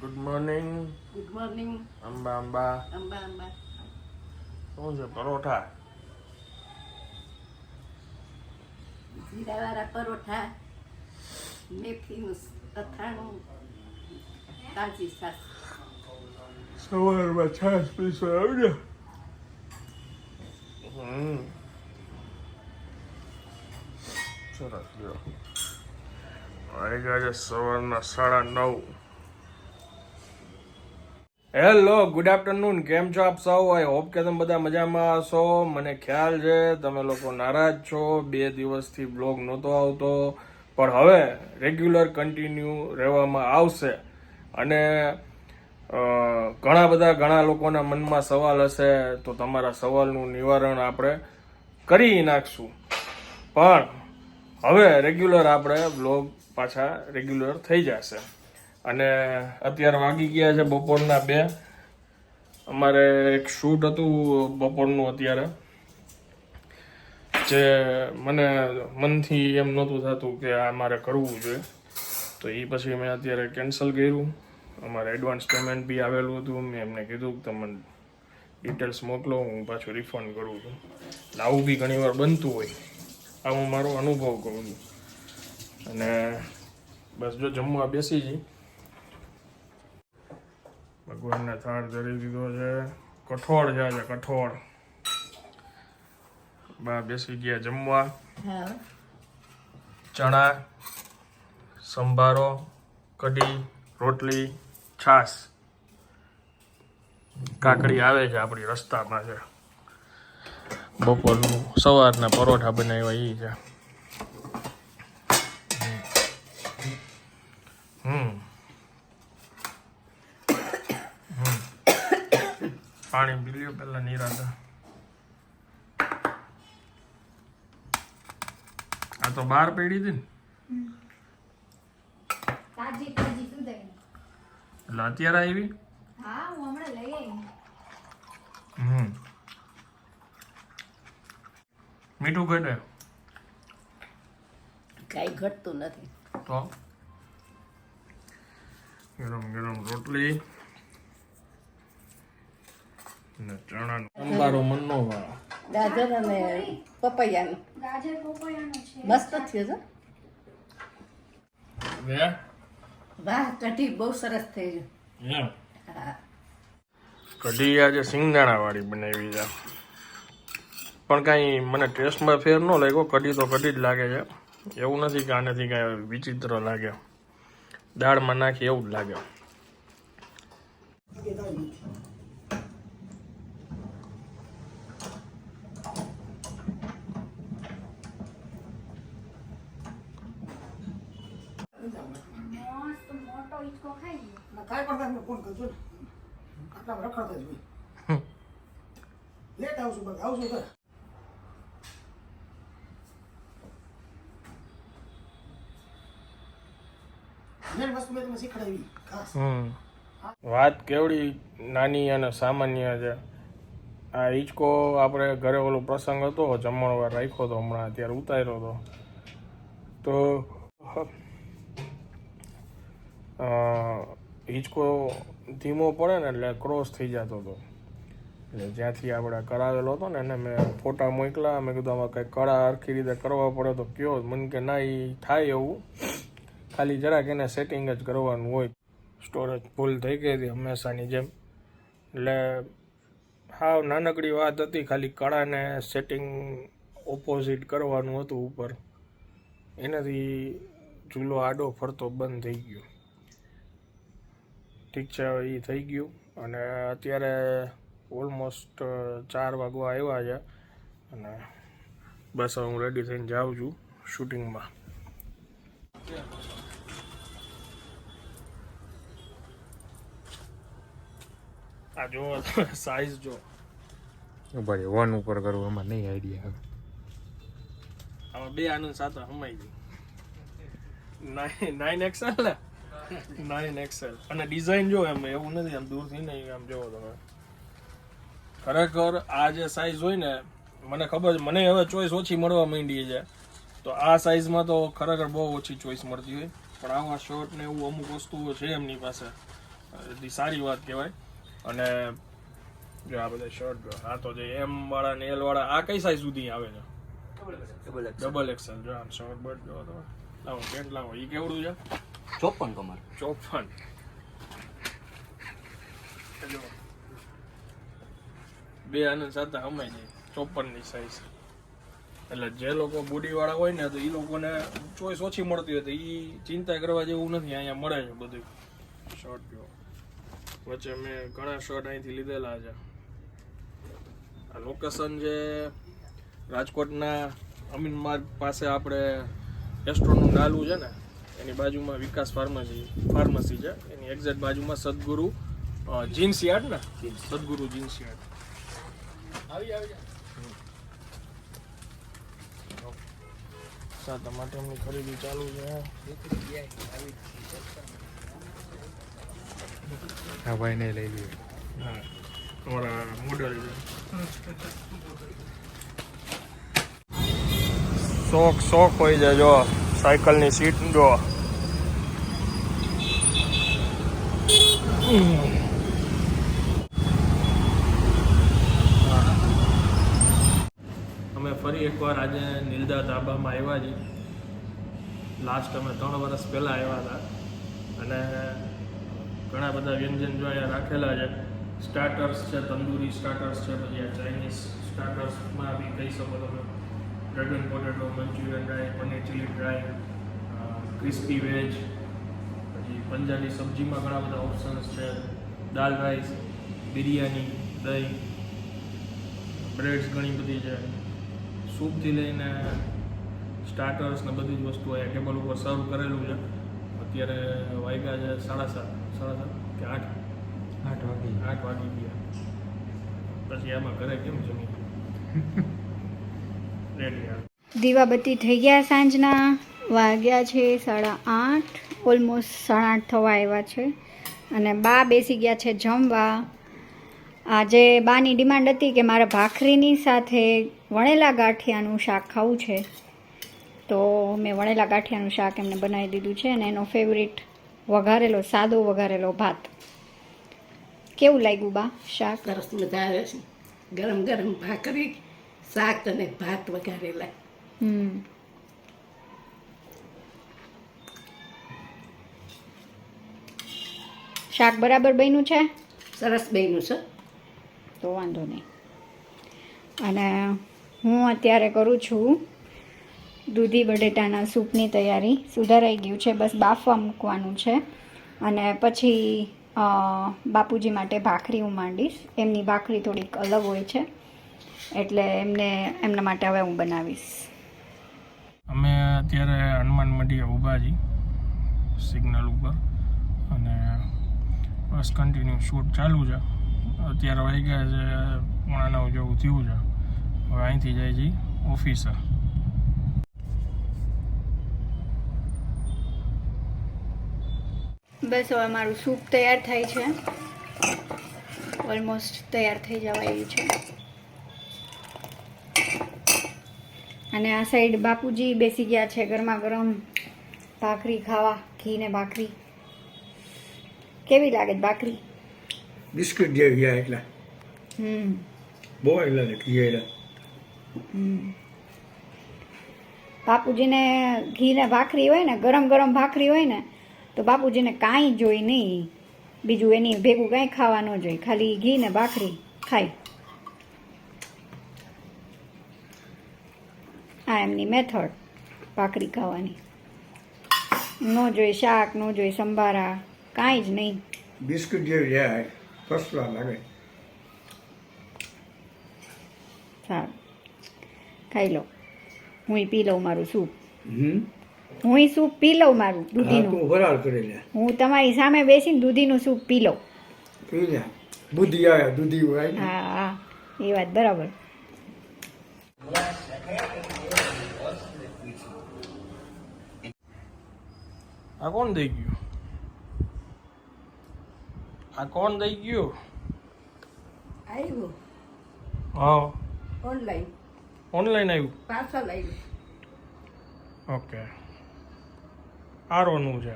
Good morning good morning Amba Amba Amba Amba શું છે પરોઠા જીરાવાળા પરોઠા મેથીનું અથાણું તાજી સાસ સવારમાં છાસ પીસો આવજો હમ સરસ લ્યો વાગ્યા છે સવારના સાડા નવ હેલો ગુડ આફ્ટરનૂન કેમ છો આપ સૌ? આઈ હોપ કે તમે બધા મજામાં હશો. મને ખ્યાલ છે તમે લોકો નારાજ છો. બે દિવસથી બ્લોગ નહોતો આવતો. પણ હવે રેગ્યુલર કન્ટિન્યુ રહેવામાં આવશે. અને ઘણા બધા ઘણા લોકોના મનમાં સવાલ હશે. તો તમારા સવાલનું નિવારણ આપણે કરી નાખશું. પણ હવે રેગ્યુલર આપણે બ્લોગ પાછા રેગ્યુલર થઈ જશે. અને અત્યારે વાગી ગયા છે બપોરના બે. અમારે એક શૂટ હતું બપોરનું અત્યારે. જે મને મનથી એમ નહોતું થતું કે આ મારે કરવું જોઈએ. તો એ પછી મેં અત્યારે કેન્સલ કર્યું. અમારે એડવાન્સ પેમેન્ટ બી આવેલું હતું. મેં એમને કીધું કે તમે ડિટેલ્સ મોકલો, હું પાછું રિફંડ કરું છું. એટલે આવું બી ઘણીવાર બનતું હોય. આ હું મારો અનુભવ કહું છું. અને બસ જો જમવા બેસી જઈ ભગવાનને થાળ ધરી દીધો છે. કઠોળ છે આજે કઠોળ. બા બેસી ગયા જમવા. ચણા સંભારો કઢી રોટલી છાશ. કાકડી આવે છે આપણી રસ્તામાં છે. બપોરનું સવારના પરોઠા બનાવ્યા એ છે હમ હમ. પાણી પીલ્યું લ્યો પેલા નિરાતા. આ તો બહાર પડી હતી ને. તાજી તાજી સુધારી એટલે અત્યારે આવી? હમ. મીઠું ઘટે? કાંઈ ઘટતું નથી. તો? ગરમ ગરમ રોટલી. અંબારો મનનો વાળો. ગાજર અને પપૈયાનું. ગાજર પપૈયાનો છે. મસ્ત થયો છે. વે વાહ કઢી બહુ સરસ થઈ ગયું કઢી આજે સિંગદાણા વાળી બનાવી છે. પણ કાંઈ મને ટેસ્ટમાં ફેર ન લાગ્યો. કઢી તો કઢી જ લાગે છે. એવું નથી કે આનાથી કાંઈ વિચિત્ર લાગે. દાળમાં નાખી એવું જ લાગે મસ્ત મોટો હિંચકો ખાઈ ગયો કાંઈ પણ તમને ફોન કરજો ને. આટલા રખડતા જ હોય. લેટ આવશું બસ આવશું તો. મેન વસ્તુ મેં તમને શીખડાવી ખાસ. હમ. વાત કેવડી નાની અને સામાન્ય છે. આ હિંચકો આપણે ઘરે ઓલો પ્રસંગ હતો જમણવાર રાખ્યો હતો હમણાં અત્યારે ઉતાર્યો હતો. તો હિંચકો ધીમો પડે ને એટલે ક્રોસ થઈ જતો હતો. એટલે જ્યાંથી આપણે કરાવેલો હતો ને એને મેં ફોટા મોકલા મેં કીધું, આમાં કંઈ કળા હરખી રીતે કરવા પડે તો કયો. મને કે, ના એ થાય એવું. ખાલી જરાક એને સેટિંગ જ કરવાનું હોય. સ્ટોરેજ ફૂલ થઈ ગઈ હતી હંમેશાની જેમ. એટલે હા નાનકડી વાત હતી, ખાલી કળાને સેટિંગ ઓપોઝિટ કરવાનું હતું ઉપર. એનાથી ચૂલો આડો ફરતો બંધ થઈ ગયો. ઠીક છે હવે એ થઈ ગયું. અને અત્યારે ઓલમોસ્ટ ચાર વાગવા આવ્યા છે. અને બસ હવે હું રેડી થઈને જાઉં છું શૂટિંગમાં આ જો સાઈઝ જો ભાઈ વન ઉપર કરવું એમાં નહીં આઈડિયા આવે આમાં બે આનંદ સાથે સમાઈ ગઈ નાઇન નાઇન એક્સેલ ને? નાઇન એક્સેલ અને ડિઝાઇન જો એમ એવું નથી આમ દૂરથી નહીં આમ જોવો તમે. ખરેખર આ જે સાઇઝ હોય ને મને ખબર છે મને હવે ચોઈસ ઓછી મળવા માંડી છે. તો આ સાઇઝમાં તો ખરેખર બહુ ઓછી ચોઈસ મળતી હોય. પણ આવા શર્ટ ને એવું અમુક વસ્તુઓ છે એમની પાસે. સારી વાત કહેવાય. અને જો આ બધા શર્ટ જો આ તો જે એમ વાળા ને એલ વાળા આ કઈ સાઈઝ સુધી આવે છે? ડબલ એક્સેલ જો આમ શર્ટ બટ જો તમે. લાવો પેન્ટ લાવો એ કેવડું છે? ચોપન કમર ચોપન. બે આનંદ સાથે હમાઈ જાય ચોપનની સાઈઝ એટલે જે લોકો બોડી વાળા હોય ને તો એ લોકોને ચોઈસ ઓછી મળતી હોય તો એ ચિંતા કરવા જેવું નથી. અહીંયા મળે છે બધું. શર્ટ જો વચ્ચે મેં ઘણા શર્ટ અહીંથી લીધેલા છે. આ લોકેશન જે રાજકોટના અમીન માર્ગ પાસે આપણે રેસ્ટોરન્ટનું નાલું છે ને એની બાજુમાં વિકાસ ફાર્મસી ફાર્મસી છે. એની એક્ઝેક્ટ બાજુમાં સદગુરુ જીન્સ યાર્ડ ને? સદગુરુ જીન્સ યાર્ડ. આવી આવી સા માટે એમની ખરીદી ચાલુ છે. હા ભાઈ ને લઈ લઈએ હા તમારા મોડલ શોખ શોખ હોય છે જો. સાયકલની સીટ જો. અમે ફરી એકવાર આજે નીલદા ધાબામાં આવ્યા છીએ. લાસ્ટ અમે ત્રણ વર્ષ પહેલાં આવ્યા હતા. અને ઘણા બધા વ્યંજન જો અહીંયા રાખેલા છે. સ્ટાર્ટર્સ છે, તંદૂરી સ્ટાર્ટર્સ છે, પછી આ ચાઇનીઝ સ્ટાર્ટર્સમાં બી કહી શકો તમે. Dragon potato Manchurian dry paneer chilli dry crispy veg Punjabi સબ્જીમાં ઘણા બધા ઓપ્શન્સ છે. દાલ રાઈસ બિરયાની દહીં બ્રેડ્સ ઘણી બધી છે. સૂપથી લઈને સ્ટાર્ટર્સ ને બધી જ વસ્તુ અહીંયા ટેબલ ઉપર સર્વ કરેલું છે. અત્યારે વાગ્યા છે સાડા સાત સાડા સાત કે આઠ? આઠ વાગી આઠ વાગી ગયા. પછી આમાં ઘરે કેમ જમી? રેડી દીવાબત્તી થઈ ગયા સાંજના. વાગ્યા છે સાડા આઠ. ઓલમોસ્ટ સાડા આઠ થવા આવ્યા છે. અને બા બેસી ગયા છે જમવા. આજે બાની ડિમાન્ડ હતી કે મારે ભાખરીની સાથે વણેલા ગાંઠિયાનું શાક ખાવું છે. તો મેં વણેલા ગાંઠિયાનું શાક એમને બનાવી દીધું છે અને એનો ફેવરિટ વઘારેલો સાદો વઘારેલો ભાત. કેવું લાગ્યું બા શાક? સરસ મજા આવે છે. ગરમ ગરમ ભાખરી શાક અને ભાત વઘારેલા. હમ. શાક બરાબર બન્યું છે? સરસ બન્યું છે. તો વાંધો નહીં. અને હું અત્યારે કરું છું દૂધી બટેટાના સૂપની તૈયારી. સુધારાઈ ગયું છે બસ બાફવા મૂકવાનું છે. અને પછી બાપુજી માટે ભાખરી હું માંડીશ. એમની ભાખરી થોડીક અલગ હોય છે એટલે એમને એમના માટે હવે હું બનાવીશ. અમે અત્યારે હનુમાન મઢીએ ઊભા છીએ સિગ્નલ ઉપર. અને બસ કન્ટિન્યુ શૂટ ચાલુ છે. અત્યારે વાગ્યા છે પોણા નવ જેવું થયું છે. હવે અહીંથી જાય છે ઓફિસે બસ હવે મારું સૂપ તૈયાર થાય છે. ઓલમોસ્ટ તૈયાર થઈ જવા આવ્યું છે. અને આ સાઈડ બાપુજી બેસી ગયા છે ગરમા ગરમ. ભાખરી ખાવા ઘી ને ભાખરી. કેવી લાગે ભાખરી બિસ્કિટ જેવી છે એટલે. હમ. બહુ એટલે ઘી એટલે બાપુજીને ઘી ને ભાખરી હોય ને ગરમ ગરમ ભાખરી હોય ને તો બાપુજીને કાંઈ જોઈ નહીં. બીજું એની ભેગું કાંઈ ખાવા ન જોઈએ ખાલી ઘી ને ભાખરી ખાય આ એમની મેથડ ભાખરી ખાવાની. ન જોઈએ શાક ન જોઈએ સંભારા. કાંઈ જ નહીં. બિસ્કિટ જેવી જાય ફર્સ્ટ લાગે. સારું ખાઈ લો. હું પી લઉં મારું સૂપ. હમ? હું સૂપ પી લઉં મારું દૂધીનું. વરાળ કરી લે. હું તમારી સામે બેસીને દૂધીનું સૂપ પી લઉં. પી લે. બુદ્ધિ આવે દૂધી હોય હા હા. એ વાત બરાબર. આ કોણ દઈ ગયું? આ કોણ દઈ ગયું? આવ્યું હા. ઓનલાઈન ઓનલાઈન આવ્યું પાર્સલ આવ્યું ઓકે આરોનું છે.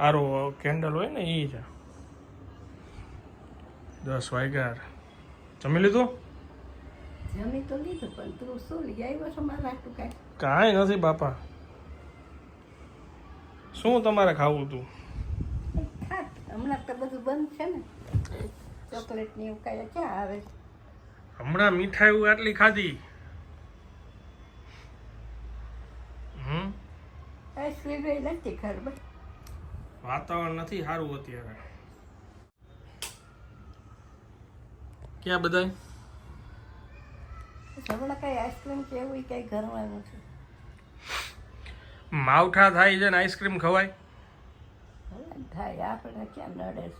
આરો કેન્ડલ હોય ને એ છે. દસ વાગ્યા. જમી લીધું? જમી તો લીધું પણ તું શું લઈ આવ્યો છો મારા હાટું કાંઈ? કાંઈ નથી બાપા. શું તમારે ખાવું તું ખાટ હમણાં તો બધું બંધ છે ને. ચોકલેટ ને એવું કાંઈ ક્યાં આવે? હમણાં મીઠાઈ આટલી ખાધી. હમ? એ નથી ખબર વાતાવરણ નથી સારું અત્યારે. ક્યાં બધા હમણાં કાંઈ આઈસ્ક્રીમ કે એવું કાંઈ ઘરવાનું છે. માવઠા થાય છે ને આઈસ્ક્રીમ ખવાય. થાય. આપણે ક્યાં નડે? છે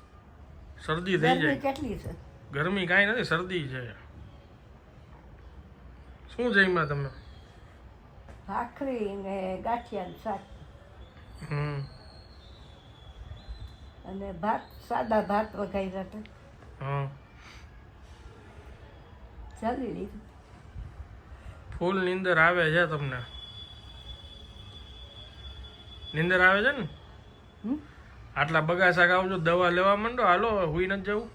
શરદી થઈ જાય. કેટલી છે? ગરમી કાંઈ નથી શરદી છે. શું જઈમાં તમે? ભાખરી ને ગાંઠિયા શાક. અને ભાત સાદા ભાત વઘાર્યા હતા. ચાલી લીધું. ફૂલ નીંદર આવે છે તમને? નીંદર આવે છે ને? આટલા બગાસા ખાવજો દવા લેવા માંડો? હાલો હુઈ ન જવું?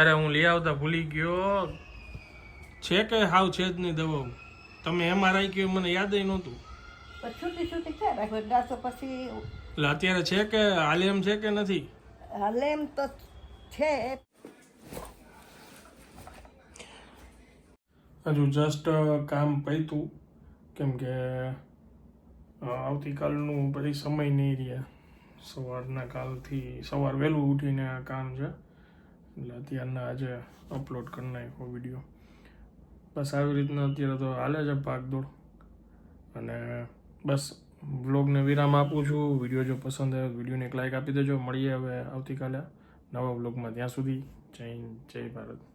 અરે હું લઈ આવતા ભૂલી ગયો. છે કે હાવ છે જ નહીં દવાઓ? તમે એમઆરઆઈ કહ્યું મને યાદ નહોતું. રાખો એટલે અત્યારે છે કે હાલે એમ છે કે નથી? હાલે એમ તો છે. હજુ જસ્ટ કામ પૈતું કેમ કે આવતીકાલનું પછી સમય નહીં રહ્યા સવારના કાલથી સવાર વહેલું ઉઠીને આ કામ છે. એટલે અત્યારના આજે અપલોડ કરી નાખ્યો વીડિયો બસ આવી રીતના અત્યારે તો હાલે છે ભાગદોડ. અને બસ બ્લોગને વિરામ આપું છું. વીડિયો જો પસંદ આવે વિડીયોને એક લાઇક આપી દેજો. મળીએ હવે આવતીકાલે નવા બ્લોગમાં ત્યાં સુધી જય જય ભારત.